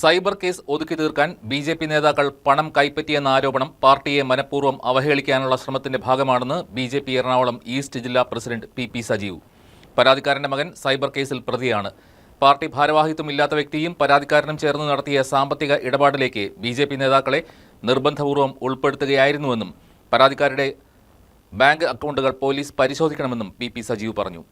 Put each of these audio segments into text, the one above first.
Cyber case ഒതുക്കി തീർക്കാൻ B J P നേതാക്കൾ പണം കൈപ്പറ്റിയെന്ന ആരോപണം പാർട്ടിയെ മനഃപൂർവം അവഹേളിക്കാനുള്ള ശ്രമത്തിന്റെ ഭാഗമാണെന്ന് B J P Ernakulam east ജില്ലാ പ്രസിഡന്റ് പി പി സജീവ്. പരാതിക്കാരന്റെ മകൻ സൈബർ കേസിൽ പ്രതിയാണ്. പാർട്ടി ഭാരവാഹിത്വമില്ലാത്ത വ്യക്തിയും പരാതിക്കാരനും ചേർന്ന് നടത്തിയ സാമ്പത്തിക ഇടപാടിലേക്ക് ബി ജെ പി നേതാക്കളെ നിർബന്ധപൂർവം ഉൾപ്പെടുത്തുകയായിരുന്നുവെന്നും പരാതിക്കാരുടെ ബാങ്ക് അക്കൗണ്ടുകൾ പോലീസ് പരിശോധിക്കണമെന്നും പി പി സജീവ് പറഞ്ഞു.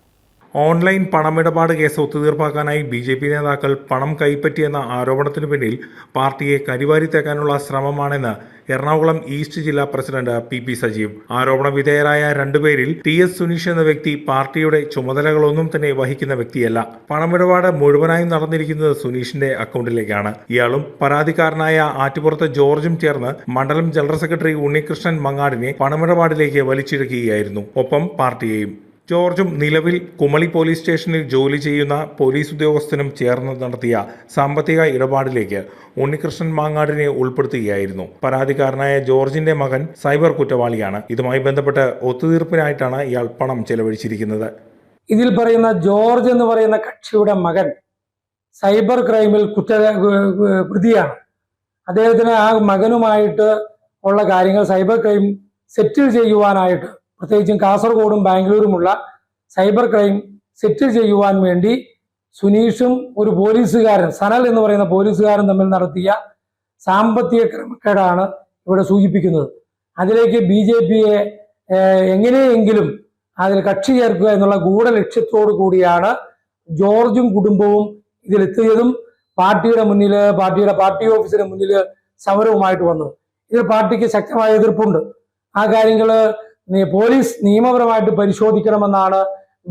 ഓൺലൈൻ പണമിടപാട് കേസ് ഒത്തുതീർപ്പാക്കാനായി ബി ജെ പി നേതാക്കൾ പണം കൈപ്പറ്റിയെന്ന ആരോപണത്തിനു പിന്നിൽ പാർട്ടിയെ കരിവാരിത്തേക്കാനുള്ള ശ്രമമാണെന്ന് എറണാകുളം ഈസ്റ്റ് ജില്ലാ പ്രസിഡന്റ് പി പി സജീവ്. ആരോപണ വിധേയരായ രണ്ടുപേരിൽ ടി എസ് സുനീഷ് എന്ന വ്യക്തി പാർട്ടിയുടെ ചുമതലകളൊന്നും തന്നെ വഹിക്കുന്ന വ്യക്തിയല്ല. പണമിടപാട് മുഴുവനായും നടന്നിരിക്കുന്നത് സുനീഷിന്റെ അക്കൗണ്ടിലേക്കാണ്. ഇയാളും പരാതിക്കാരനായ ആറ്റുപുറത്ത് ജോർജും ചേർന്ന് മണ്ഡലം ജനറൽ സെക്രട്ടറി ഉണ്ണികൃഷ്ണൻ മങ്ങാടിനെ പണമിടപാടിലേക്ക് വലിച്ചിഴക്കുകയായിരുന്നു. ഒപ്പം പാർട്ടിയെയും ജോർജും നിലവിൽ കുമളി പോലീസ് സ്റ്റേഷനിൽ ജോലി ചെയ്യുന്ന പോലീസ് ഉദ്യോഗസ്ഥനും ചേർന്ന് നടത്തിയ സാമ്പത്തിക ഇടപാടിലേക്ക് ഉണ്ണികൃഷ്ണൻ മാങ്ങാടിനെ ഉൾപ്പെടുത്തുകയായിരുന്നു. പരാതിക്കാരനായ ജോർജിന്റെ മകൻ സൈബർ കുറ്റവാളിയാണ്. ഇതുമായി ബന്ധപ്പെട്ട് ഒത്തുതീർപ്പിനായിട്ടാണ് ഇയാൾ പണം ചെലവഴിച്ചിരിക്കുന്നത്. ഇതിൽ പറയുന്ന ജോർജ് എന്ന് പറയുന്ന കക്ഷിയുടെ മകൻ സൈബർ ക്രൈമിൽ കുറ്റ പ്രതിയാണ്. അദ്ദേഹത്തിന് ആ മകനുമായിട്ട് ഉള്ള കാര്യങ്ങൾ സൈബർ ക്രൈം സെറ്റിൽ ചെയ്യുവാനായിട്ട് പ്രത്യേകിച്ചും കാസർഗോഡും ബാംഗ്ലൂരുമുള്ള സൈബർ ക്രൈം സെറ്റിൽ ചെയ്യുവാൻ വേണ്ടി സുനീഷും ഒരു പോലീസുകാരൻ സനൽ എന്ന് പറയുന്ന പോലീസുകാരൻ തമ്മിൽ നടത്തിയ സാമ്പത്തിക ക്രമക്കേടാണ് ഇവിടെ സൂചിപ്പിക്കുന്നത്. അതിലേക്ക് ബി ജെ പിയെ എങ്ങനെയെങ്കിലും അതിൽ കക്ഷി ചേർക്കുക എന്നുള്ള ഗൂഢലക്ഷ്യത്തോടു കൂടിയാണ് ജോർജും കുടുംബവും ഇതിലെത്തിയതും പാർട്ടിയുടെ മുന്നിൽ പാർട്ടിയുടെ പാർട്ടി ഓഫീസിന് മുന്നിൽ സമരവുമായിട്ട് വന്നത്. ഇതിൽ പാർട്ടിക്ക് ശക്തമായ എതിർപ്പുണ്ട്. ആ കാര്യങ്ങൾ പോലീസ് നിയമപരമായിട്ട് പരിശോധിക്കണമെന്നാണ്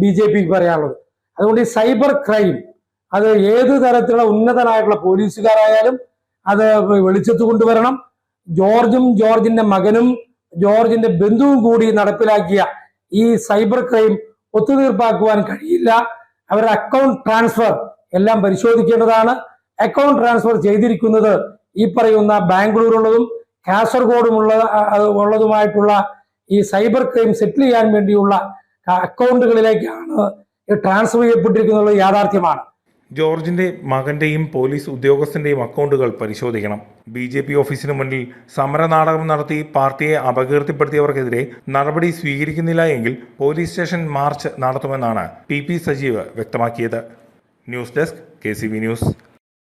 ബി ജെ പിക്ക് പറയാനുള്ളത്. അതുകൊണ്ട് ഈ സൈബർ ക്രൈം അത് ഏത് തരത്തിലുള്ള ഉന്നതനായിട്ടുള്ള പോലീസുകാരായാലും അത് വെളിച്ചത്ത് കൊണ്ടുവരണം. ജോർജും ജോർജിന്റെ മകനും ജോർജിന്റെ ബന്ധുവും കൂടി നടപ്പിലാക്കിയ ഈ സൈബർ ക്രൈം ഒത്തുതീർപ്പാക്കുവാൻ കഴിയില്ല. അവരുടെ അക്കൗണ്ട് ട്രാൻസ്ഫർ എല്ലാം പരിശോധിക്കേണ്ടതാണ്. അക്കൗണ്ട് ട്രാൻസ്ഫർ ചെയ്തിരിക്കുന്നത് ഈ പറയുന്ന ബാംഗ്ലൂരുള്ളതും കാസർഗോഡുമുള്ള ഉള്ളതുമായിട്ടുള്ള ഈ സൈബർ ക്രൈം സെറ്റിൽ ചെയ്യാൻ വേണ്ടിയുള്ള അക്കൗണ്ടുകളിലേക്കാണ് ട്രാൻസ്ഫർ ചെയ്യപ്പെട്ടിരിക്കുന്നത് യാഥാർത്ഥ്യമാണ്. ജോർജിന്റെ മകന്റെയും പോലീസ് ഉദ്യോഗസ്ഥന്റെയും അക്കൗണ്ടുകൾ പരിശോധിക്കണം. ബി ജെ പി ഓഫീസിന് മുന്നിൽ സമരനാടകം നടത്തി പാർട്ടിയെ അപകീർത്തിപ്പെടുത്തിയവർക്കെതിരെ നടപടി സ്വീകരിക്കുന്നില്ല എങ്കിൽ പോലീസ് സ്റ്റേഷൻ മാർച്ച് നടത്തുമെന്നാണ് പി പി സജീവ് വ്യക്തമാക്കിയത്. News desk K news.